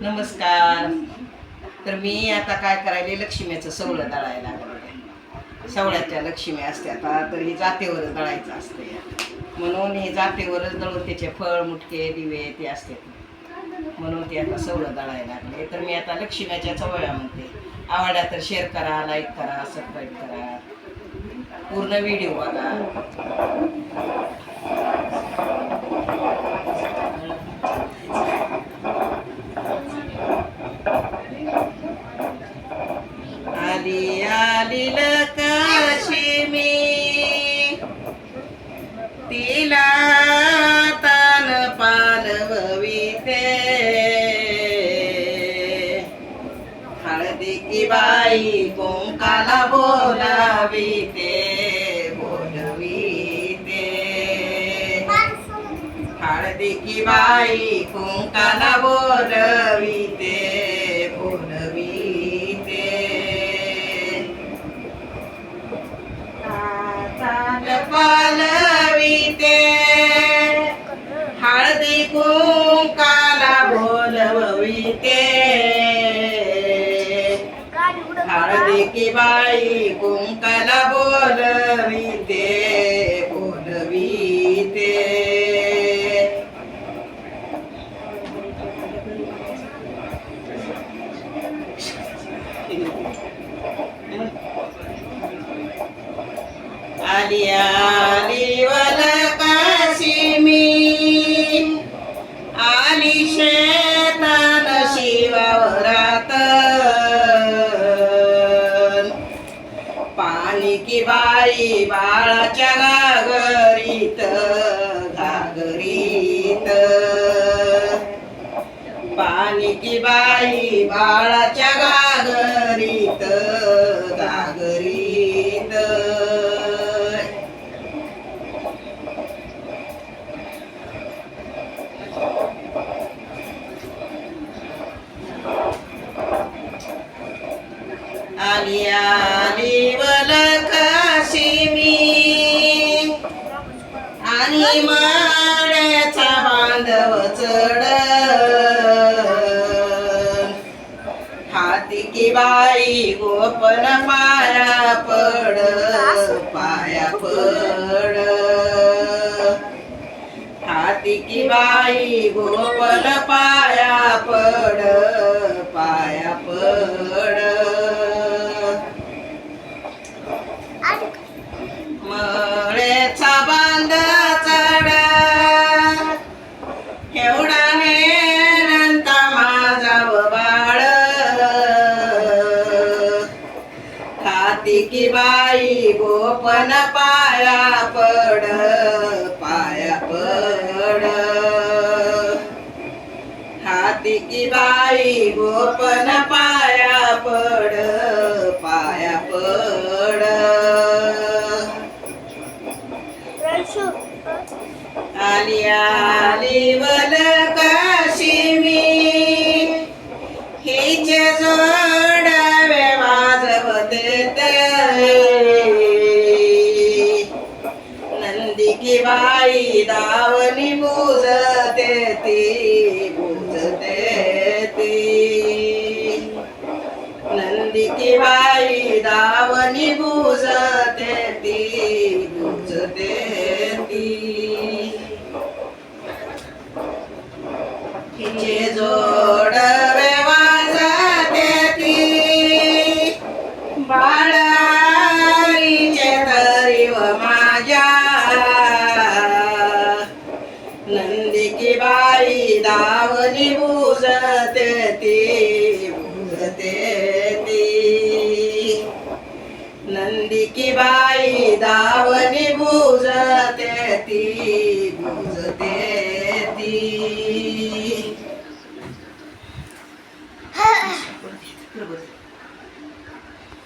नमस्कार. तर मी आता काय करायले? लक्ष्मीचं सवलं दळायला लागले सवळ्याच्या लक्ष्मी असते आता तर ही जातेवरच दळायचं असते म्हणून हे जातेवरच दळून त्याचे फळ मुटके दिवे ते असते. म्हणून ते आता सवलं दळायला लागले. तर मी आता लक्ष्मीच्या चवळ्या म्हणते. आवडला तर शेअर करा लाईक करा सबस्क्राईब करा. पूर्ण व्हिडिओ बघा. आलील आली लक्ष्मी तिला तान पालविते हळदी की बाई कोंकाला बोलाविते बोलविते. हळदी की बाई कोंकाला बोलवी हळदी की बाई कुंकाला बोलविते बोलविते आली आई बाई बाळाच्या घागरीत घागरीत. पाणी की बाई बाळाच्या घागरीत घागरीत. आली आली वला हाती की बाई गोपन पाया पड पाया पड. हाती की बाई गोपन पाया पड पाया पड. मळेचा की बाई गोपन पाया पड पाया पड. हाती की बाई गोपन पाया पड पाया पड. आली आली वल काशिमी हिचे जोडवे वाजवते नंदी की बाई दावणी बुजते ती बुजते दावणी बुजते ती बुजते ती. नंदी की बाई दावनी